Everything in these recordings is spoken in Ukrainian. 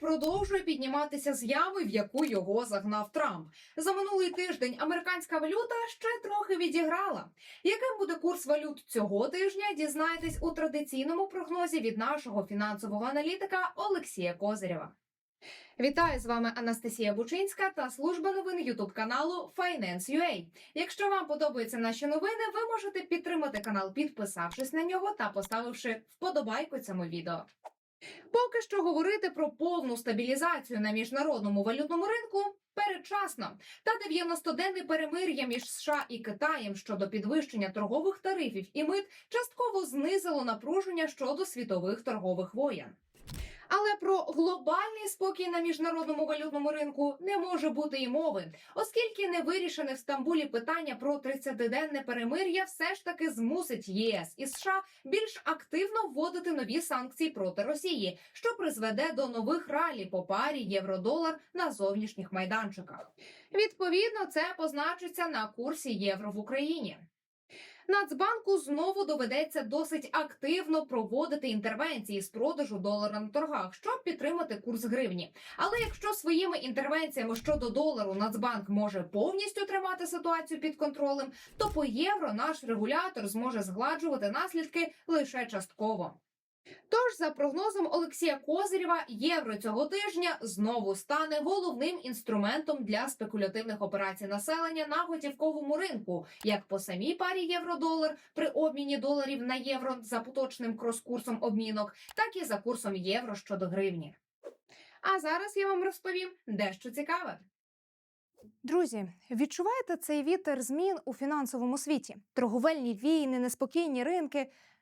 продовжує підніматися з ями, в яку його загнав Трамп. За минулий тиждень американська валюта ще трохи відіграла. Яким буде курс валют цього тижня? Дізнаєтесь у традиційному прогнозі від нашого фінансового аналітика Олексія Козирєва. Вітаю з вами Анастасія Бучинська та служба новин Ютуб каналу Finance.ua. Якщо вам подобаються наші новини, ви можете підтримати канал, підписавшись на нього та поставивши вподобайку цьому відео. Поки що говорити про повну стабілізацію на міжнародному валютному ринку передчасно. Та 90-денне перемир'я між США і Китаєм щодо підвищення торгових тарифів і мит частково знизило напруження щодо світових торгових воєн. Але про глобальний спокій на міжнародному валютному ринку не може бути і мови, оскільки не вирішене в Стамбулі питання про 30-денне перемир'я все ж таки змусить ЄС і США більш активно вводити нові санкції проти Росії, що призведе до нових ралі по парі євро-долар на зовнішніх майданчиках. Відповідно, це позначиться на курсі євро в Україні. Нацбанку знову доведеться досить активно проводити інтервенції з продажу долара на торгах, щоб підтримати курс гривні. Але якщо своїми інтервенціями щодо долару Нацбанк може повністю тримати ситуацію під контролем, то по євро наш регулятор зможе згладжувати наслідки лише частково. Тож, за прогнозом Олексія Козирєва, євро цього тижня знову стане головним інструментом для спекулятивних операцій населення на готівковому ринку, як по самій парі євро-долар при обміні доларів на євро за поточним крос-курсом обмінок, так і за курсом євро щодо гривні. А зараз я вам розповім дещо цікаве. Друзі, відчуваєте цей вітер змін у фінансовому світі? Торговельні війни, неспокійні ринки.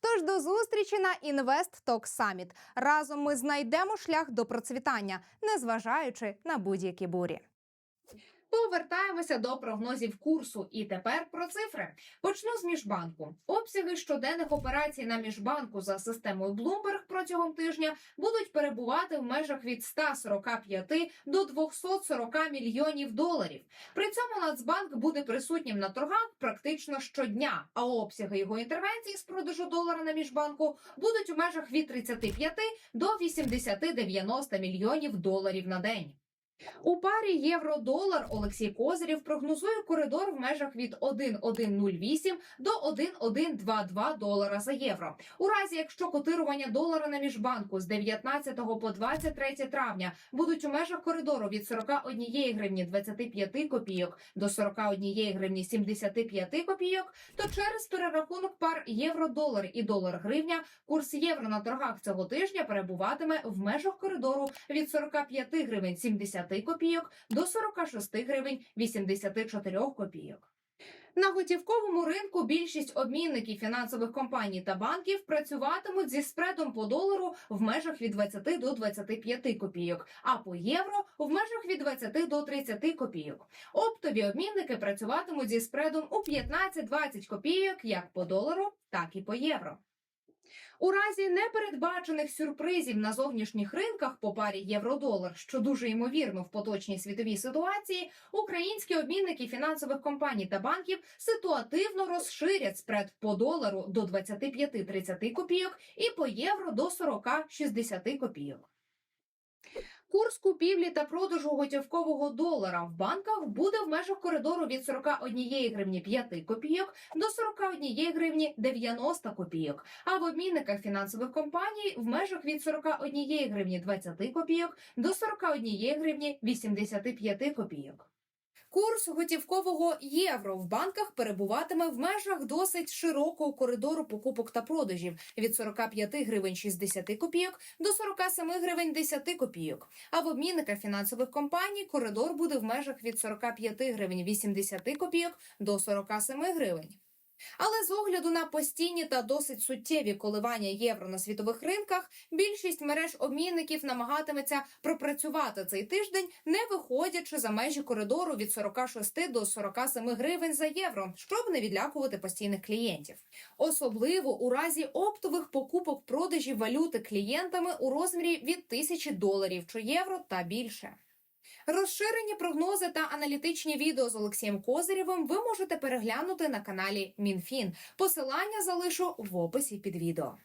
Тож до зустрічі на Invest Talk Summit. Разом ми знайдемо шлях до процвітання, незважаючи на будь-які бурі. Повертаємося до прогнозів курсу. І тепер про цифри. Почну з міжбанку. Обсяги щоденних операцій на міжбанку за системою Bloomberg протягом тижня будуть перебувати в межах від 145 до 240 мільйонів доларів. При цьому Нацбанк буде присутнім на торгах практично щодня, а обсяги його інтервенцій з продажу долара на міжбанку будуть у межах від 35 до 80-90 мільйонів доларів на день. У парі євро-долар Олексій Козирєв прогнозує коридор в межах від 1,108 до 1,122 долара за євро. У разі, якщо котирування долара на міжбанку з 19 по 23 травня будуть у межах коридору від 41 гривні 25 копійок до 41 гривні 75 копійок, то через перерахунок пар євро-долар і долар-гривня курс євро на торгах цього тижня перебуватиме в межах коридору від 45 гривень 70 копійок до 46 гривень 84 копійок. На готівковому ринку більшість обмінників фінансових компаній та банків працюватимуть зі спредом по долару в межах від 20 до 25 копійок, а по євро в межах від 20 до 30 копійок. Оптові обмінники працюватимуть зі спредом у 15-20 копійок як по долару, так і по євро. У разі непередбачених сюрпризів на зовнішніх ринках по парі євро-долар, що дуже ймовірно в поточній світовій ситуації, українські обмінники фінансових компаній та банків ситуативно розширять спред по долару до 25-30 копійок і по євро до 40-60 копійок. Курс купівлі та продажу готівкового долара в банках буде в межах коридору від 41 гривні 5 копійок до 41 гривні 90 копійок, а в обмінниках фінансових компаній в межах від 41 гривні 20 копійок до 41 гривні 85 копійок. Курс готівкового євро в банках перебуватиме в межах досить широкого коридору покупок та продажів від 45 гривень 60 копійок до 47 гривень 10 копійок. А в обмінниках фінансових компаній коридор буде в межах від 45 гривень 80 копійок до 47 гривень. Але з огляду на постійні та досить суттєві коливання євро на світових ринках, більшість мереж обмінників намагатиметься пропрацювати цей тиждень, не виходячи за межі коридору від 46 до 47 гривень за євро, щоб не відлякувати постійних клієнтів. Особливо у разі оптових покупок продажів валюти клієнтами у розмірі від 1000 доларів чи євро та більше. Розширені прогнози та аналітичні відео з Олексієм Козирєвим ви можете переглянути на каналі Мінфін. Посилання залишу в описі під відео.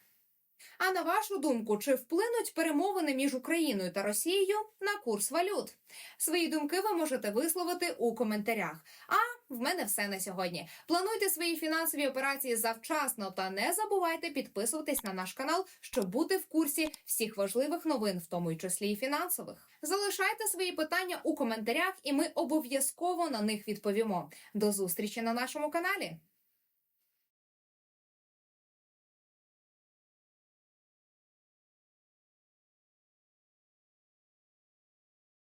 А на вашу думку, чи вплинуть перемовини між Україною та Росією на курс валют? Свої думки ви можете висловити у коментарях. А в мене все на сьогодні. Плануйте свої фінансові операції завчасно та не забувайте підписуватись на наш канал, щоб бути в курсі всіх важливих новин, в тому числі і фінансових. Залишайте свої питання у коментарях, і ми обов'язково на них відповімо. До зустрічі на нашому каналі.